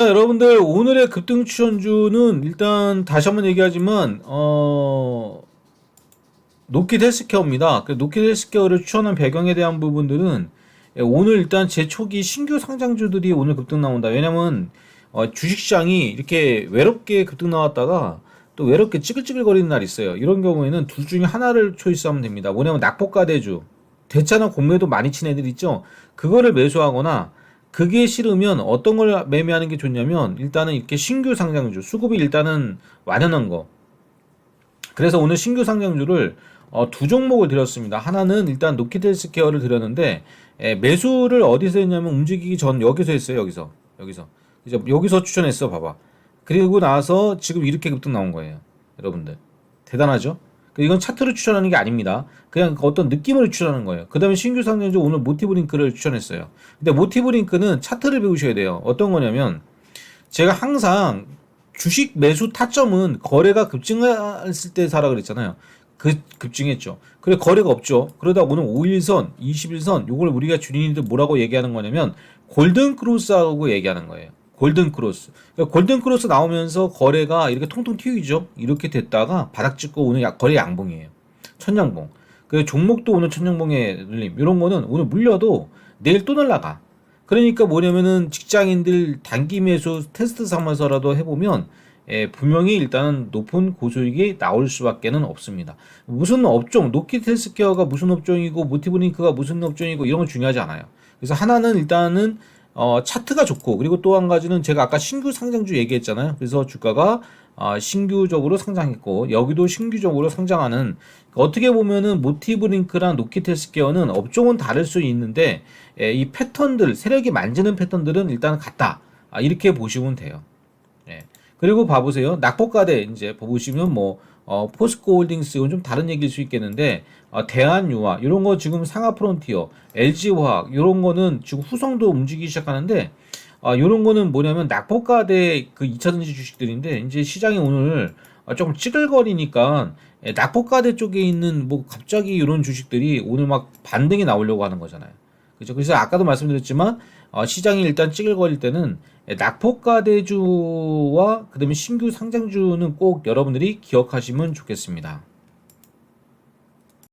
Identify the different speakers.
Speaker 1: 자, 여러분들 오늘의 급등 추천주는 일단 다시 한번 얘기하지만 어 노킷 헬스케어입니다. 그 노킷 헬스케어를 추천한 배경에 대한 부분들은 예, 오늘 일단 제 초기 신규 상장주들이 오늘 급등 나온다. 왜냐면 어, 주식시장이 이렇게 외롭게 급등 나왔다가 또 외롭게 찌글찌글거리는 날이 있어요. 이런 경우에는 둘 중에 하나를 초이스하면 됩니다. 뭐냐면 낙폭과대주 대차나 공매도 많이 친 애들 있죠. 그거를 매수하거나 그게 싫으면 어떤 걸 매매하는 게 좋냐면 일단은 이렇게 신규 상장주 수급이 일단은 완연한 거. 그래서 오늘 신규 상장주를 어, 두 종목을 드렸습니다. 하나는 일단 노키텔스케어를 드렸는데 에, 매수를 어디서 했냐면 움직이기 전 여기서 했어요. 여기서 여기서 이제 여기서 추천했어. 봐봐. 그리고 나서 지금 이렇게 급등 나온 거예요. 여러분들 대단하죠? 그 이건 차트를 추천하는 게 아닙니다. 그냥 어떤 느낌을 추천하는 거예요. 그 다음에 신규 상장주 오늘 모티브 링크를 추천했어요. 근데 모티브 링크는 차트를 배우셔야 돼요. 어떤 거냐면 제가 항상 주식 매수 타점은 거래가 급증했을 때 사라 그랬잖아요. 그 급증했죠. 그래 거래가 없죠. 그러다 오늘 5일선, 21선 요걸 우리가 주린이들 뭐라고 얘기하는 거냐면 골든 크로스하고 얘기하는 거예요. 골든 크로스. 그러니까 골든 크로스 나오면서 거래가 이렇게 통통 튀기죠. 이렇게 됐다가 바닥 찍고 오늘 약- 거래 양봉이에요. 천양봉. 그 종목도 오늘 천양봉에 눌림. 이런 거는 오늘 물려도 내일 또 날라가. 그러니까 뭐냐면은 직장인들 단기 매수 테스트 삼아서라도 해보면 예, 분명히 일단은 높은 고수익이 나올 수밖에는 없습니다. 무슨 업종, 노킷 헬스케어가 무슨 업종이고 모티브링크가 무슨 업종이고 이런 건 중요하지 않아요. 그래서 하나는 일단은 어, 차트가 좋고 그리고 또 한 가지는 제가 아까 신규 상장주 얘기했잖아요. 그래서 주가가 아, 신규적으로 상장했고 여기도 신규적으로 상장하는 어떻게 보면은 모티브 링크랑 노킷 헬스케어는 업종은 다를 수 있는데 예, 이 패턴들 세력이 만지는 패턴들은 일단 같다. 아, 이렇게 보시면 돼요. 예. 그리고 봐보세요. 낙폭가대 이제 보시면 뭐 어, 포스코 홀딩스 이건 좀 다른 얘기일 수 있겠는데 어, 대한유화 이런 거 지금 상하 프론티어, LG화학 이런 거는 지금 후성도 움직이기 시작하는데 아, 요런 거는 뭐냐면 낙폭가대 그 2차전지 주식들인데 이제 시장이 오늘 아, 조금 찌글거리니까 예, 낙폭가대 쪽에 있는 뭐 갑자기 이런 주식들이 오늘 막 반등이 나오려고 하는 거잖아요. 그죠? 그래서 아까도 말씀드렸지만 어, 시장이 일단 찌글거릴 때는 예, 낙폭가대주와 그다음에 신규 상장주는 꼭 여러분들이 기억하시면 좋겠습니다.